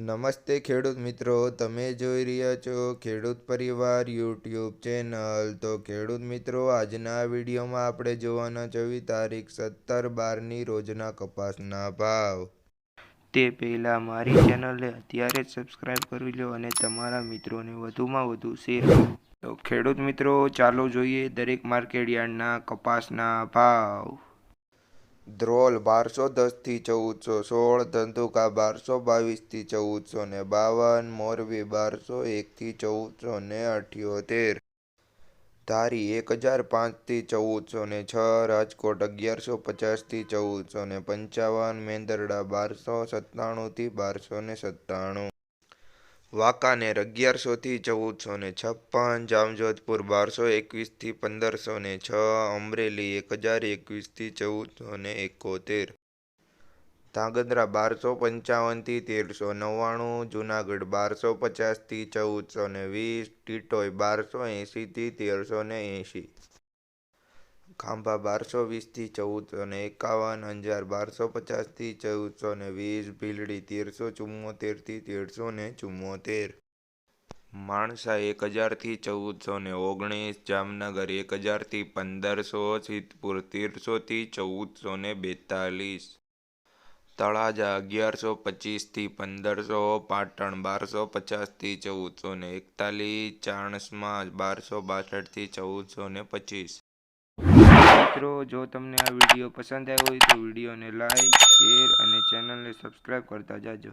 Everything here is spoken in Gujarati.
નમસ્તે ખેડૂત મિત્રો, તમે જોઈ રહ્યા છો ખેડૂત પરિવાર યુટ્યુબ ચેનલ. તો ખેડૂત મિત્રો, આજના વિડીયોમાં આપણે જોવાના છીએ તારીખ સત્તર બારની રોજના કપાસના ભાવ. તે પહેલાં મારી ચેનલને અત્યારે જ સબસ્ક્રાઇબ કરી લો અને તમારા મિત્રોને વધુમાં વધુ શેર તો ખેડૂત મિત્રો, ચાલો જોઈએ દરેક માર્કેટ યાર્ડના કપાસના ભાવ. ધ્રોલ બારસો દસથી ચૌદસો સોળ, ધંધુકા બારસો બાવીસથી ચૌદસો ને બાવન, મોરબી બારસો એકથી ચૌદસો ને અઠ્યોતેર. ધારી એક હજાર પાંચથી ચૌદસો ને છ, રાજકોટ અગિયારસો પચાસથી ચૌદસો ને પંચાવન, મેંદરડા બારસો સત્તાણુંથી બારસો ને સત્તાણું. વાંકાનેર અગિયારસોથી ચૌદસો ને છપ્પન, જામજોધપુર બારસો એકવીસથી પંદરસો ને છ, અમરેલી એક હજાર એકવીસથી ચૌદસો ને એકોતેર. ધાંગધ્રા બારસો પંચાવનથી તેરસો નવ્વાણું, જુનાગઢ બારસો પચાસથી ચૌદસો ને વીસ ટીટોઈ બારસો એંશીથી તેરસો ને એંશી. ખાંભા બારસો વીસથી ચૌદસો ને એકાવન, અંજાર બારસો પચાસથી ચૌદસો ને વીસ, ભીલડી તેરસો ચુમ્મોતેરથી તેરસો ને ચુમ્મોતેર. માણસા એક હજારથી ચૌદસો ને ઓગણીસ, જામનગર એક હજારથી પંદરસો, સિદ્ધપુર તેરસોથી ચૌદસો ને બેતાલીસ. તળાજા અગિયારસો પચીસથી પંદરસો, પાટણ બારસો પચાસથી ચૌદસો ને એકતાલીસ, ચાણસમાં બારસો બાસઠથી ચૌદસો ને પચીસ. મિત્રો, જો તમને આ વીડિયો પસંદ આવ્યો હોય તો વિડીયોને લાઈક, શેર અને ચેનલને સબસ્ક્રાઈબ કરતા જાજો.